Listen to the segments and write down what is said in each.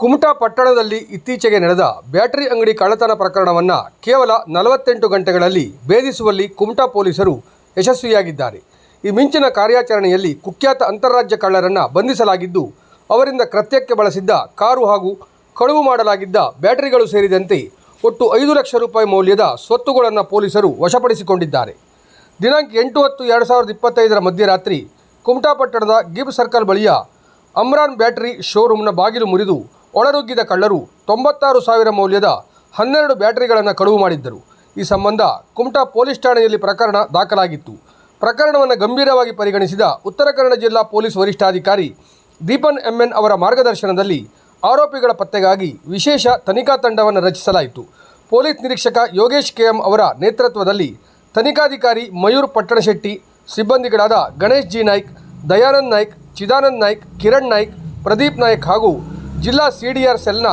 ಕುಮಟಾ ಪಟ್ಟಣದಲ್ಲಿ ಇತ್ತೀಚೆಗೆ ನಡೆದ ಬ್ಯಾಟರಿ ಅಂಗಡಿ ಕಳ್ಳತನ ಪ್ರಕರಣವನ್ನು ಕೇವಲ ನಲವತ್ತೆಂಟು ಗಂಟೆಗಳಲ್ಲಿ ಭೇದಿಸುವಲ್ಲಿ ಕುಮಟಾ ಪೊಲೀಸರು ಯಶಸ್ವಿಯಾಗಿದ್ದಾರೆ. ಈ ಮಿಂಚಿನ ಕಾರ್ಯಾಚರಣೆಯಲ್ಲಿ ಕುಖ್ಯಾತ ಅಂತಾರಾಜ್ಯ ಕಳ್ಳರನ್ನು ಬಂಧಿಸಲಾಗಿದ್ದು, ಅವರಿಂದ ಕೃತ್ಯಕ್ಕೆ ಬಳಸಿದ್ದ ಕಾರು ಹಾಗೂ ಕಳುವು ಮಾಡಲಾಗಿದ್ದ ಬ್ಯಾಟರಿಗಳು ಸೇರಿದಂತೆ ಒಟ್ಟು ಐದು ಲಕ್ಷ ರೂಪಾಯಿ ಮೌಲ್ಯದ ಸ್ವತ್ತುಗಳನ್ನು ಪೊಲೀಸರು ವಶಪಡಿಸಿಕೊಂಡಿದ್ದಾರೆ. ದಿನಾಂಕ ಎಂಟು ಹತ್ತು ಎರಡು ಸಾವಿರದ ಇಪ್ಪತ್ತೈದರ ಮಧ್ಯರಾತ್ರಿ ಕುಮಟಾ ಪಟ್ಟಣದ ಗಿಬ್ ಸರ್ಕಲ್ ಬಳಿಯ ಅಮ್ರಾನ್ ಬ್ಯಾಟರಿ ಶೋರೂಮ್ನ ಬಾಗಿಲು ಮುರಿದು ಒಳನುಗ್ಗಿದ ಕಳ್ಳರು ತೊಂಬತ್ತಾರು ಸಾವಿರ ಮೌಲ್ಯದ ಹನ್ನೆರಡು ಬ್ಯಾಟರಿಗಳನ್ನು ಕಳುವು ಮಾಡಿದ್ದರು. ಈ ಸಂಬಂಧ ಕುಮಟಾ ಪೊಲೀಸ್ ಠಾಣೆಯಲ್ಲಿ ಪ್ರಕರಣ ದಾಖಲಾಗಿತ್ತು. ಪ್ರಕರಣವನ್ನು ಗಂಭೀರವಾಗಿ ಪರಿಗಣಿಸಿದ ಉತ್ತರ ಕನ್ನಡ ಜಿಲ್ಲಾ ಪೊಲೀಸ್ ವರಿಷ್ಠಾಧಿಕಾರಿ ದೀಪನ್ ಎಂಎನ್ ಅವರ ಮಾರ್ಗದರ್ಶನದಲ್ಲಿ ಆರೋಪಿಗಳ ಪತ್ತೆಗಾಗಿ ವಿಶೇಷ ತನಿಖಾ ತಂಡವನ್ನು ರಚಿಸಲಾಯಿತು. ಪೊಲೀಸ್ ನಿರೀಕ್ಷಕ ಯೋಗೇಶ್ ಕೆಎಂ ಅವರ ನೇತೃತ್ವದಲ್ಲಿ ತನಿಖಾಧಿಕಾರಿ ಮಯೂರ್ ಪಟ್ಟಣಶೆಟ್ಟಿ, ಸಿಬ್ಬಂದಿಗಳಾದ ಗಣೇಶ್ ಜಿ ನಾಯ್ಕ್, ದಯಾನಂದ್ ನಾಯ್ಕ್, ಚಿದಾನಂದ್ ನಾಯ್ಕ್, ಕಿರಣ್ ನಾಯ್ಕ್, ಪ್ರದೀಪ್ ನಾಯ್ಕ್ ಹಾಗೂ ಜಿಲ್ಲಾ ಸಿಡಿಆರ್ ಸೆಲ್ನ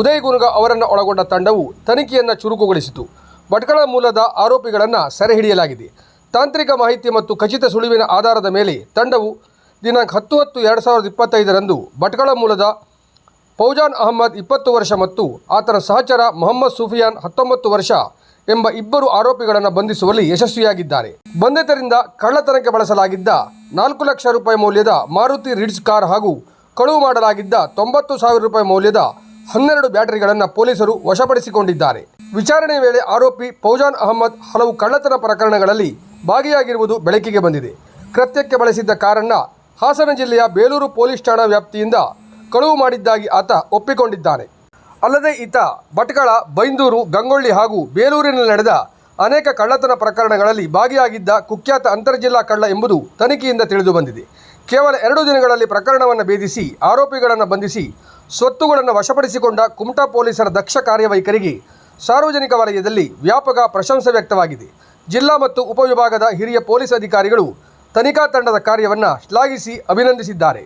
ಉದಯ್ ಗುರುಗ ಅವರನ್ನು ಒಳಗೊಂಡ ತಂಡವು ತನಿಖೆಯನ್ನು ಚುರುಕುಗೊಳಿಸಿತು. ಭಟ್ಕಳ ಮೂಲದ ಆರೋಪಿಗಳನ್ನು ಸೆರೆ ಹಿಡಿಯಲಾಗಿದೆ. ತಾಂತ್ರಿಕ ಮಾಹಿತಿ ಮತ್ತು ಖಚಿತ ಸುಳಿವಿನ ಆಧಾರದ ಮೇಲೆ ತಂಡವು ದಿನಾಂಕ ಹತ್ತು ಹತ್ತು ಎರಡು ಸಾವಿರದ ಇಪ್ಪತ್ತೈದರಂದು ಭಟ್ಕಳ ಮೂಲದ ಫೌಜಾನ್ ಅಹಮ್ಮದ್ ಇಪ್ಪತ್ತು ವರ್ಷ ಮತ್ತು ಆತನ ಸಹಚರ ಮೊಹಮ್ಮದ್ ಸುಫಿಯಾನ್ ಹತ್ತೊಂಬತ್ತು ವರ್ಷ ಎಂಬ ಇಬ್ಬರು ಆರೋಪಿಗಳನ್ನು ಬಂಧಿಸುವಲ್ಲಿ ಯಶಸ್ವಿಯಾಗಿದ್ದಾರೆ. ಬಂಧಿತರಿಂದ ಕಳ್ಳತನಕ್ಕೆ ಬಳಸಲಾಗಿದ್ದ ನಾಲ್ಕು ಲಕ್ಷ ರೂಪಾಯಿ ಮೌಲ್ಯದ ಮಾರುತಿ ರಿಡ್ಸ್ ಕಾರ್ ಹಾಗೂ ಕಳುವು ಮಾಡಲಾಗಿದ್ದ ತೊಂಬತ್ತು ಸಾವಿರ ರೂಪಾಯಿ ಮೌಲ್ಯದ ಹನ್ನೆರಡು ಬ್ಯಾಟರಿಗಳನ್ನು ಪೊಲೀಸರು ವಶಪಡಿಸಿಕೊಂಡಿದ್ದಾರೆ. ವಿಚಾರಣೆ ವೇಳೆ ಆರೋಪಿ ಫೌಜಾನ್ ಅಹಮ್ಮದ್ ಹಲವು ಕಳ್ಳತನ ಪ್ರಕರಣಗಳಲ್ಲಿ ಭಾಗಿಯಾಗಿರುವುದು ಬೆಳಕಿಗೆ ಬಂದಿದೆ. ಕೃತ್ಯಕ್ಕೆ ಬಳಸಿದ್ದ ಕಾರನ್ನ ಹಾಸನ ಜಿಲ್ಲೆಯ ಬೇಲೂರು ಪೊಲೀಸ್ ಠಾಣಾ ವ್ಯಾಪ್ತಿಯಿಂದ ಕಳುವು ಮಾಡಿದ್ದಾಗಿ ಆತ ಒಪ್ಪಿಕೊಂಡಿದ್ದಾನೆ. ಅಲ್ಲದೆ ಈತ ಭಟ್ಕಳ, ಬೈಂದೂರು, ಗಂಗೊಳ್ಳಿ ಹಾಗೂ ಬೇಲೂರಿನಲ್ಲಿ ನಡೆದ ಅನೇಕ ಕಳ್ಳತನ ಪ್ರಕರಣಗಳಲ್ಲಿ ಭಾಗಿಯಾಗಿದ್ದ ಕುಖ್ಯಾತ ಅಂತರ್ಜಿಲ್ಲಾ ಕಳ್ಳ ಎಂಬುದು ತನಿಖೆಯಿಂದ ತಿಳಿದು ಬಂದಿದೆ. ಕೇವಲ ಎರಡು ದಿನಗಳಲ್ಲಿ ಪ್ರಕರಣವನ್ನು ಭೇದಿಸಿ, ಆರೋಪಿಗಳನ್ನು ಬಂಧಿಸಿ, ಸ್ವತ್ತುಗಳನ್ನು ವಶಪಡಿಸಿಕೊಂಡ ಕುಮಟಾ ಪೊಲೀಸರ ದಕ್ಷ ಕಾರ್ಯವೈಖರಿಗೆ ಸಾರ್ವಜನಿಕ ವಲಯದಲ್ಲಿ ವ್ಯಾಪಕ ಪ್ರಶಂಸೆ ವ್ಯಕ್ತವಾಗಿದೆ. ಜಿಲ್ಲಾ ಮತ್ತು ಉಪವಿಭಾಗದ ಹಿರಿಯ ಪೊಲೀಸ್ ಅಧಿಕಾರಿಗಳು ತನಿಖಾ ತಂಡದ ಕಾರ್ಯವನ್ನು ಶ್ಲಾಘಿಸಿ ಅಭಿನಂದಿಸಿದ್ದಾರೆ.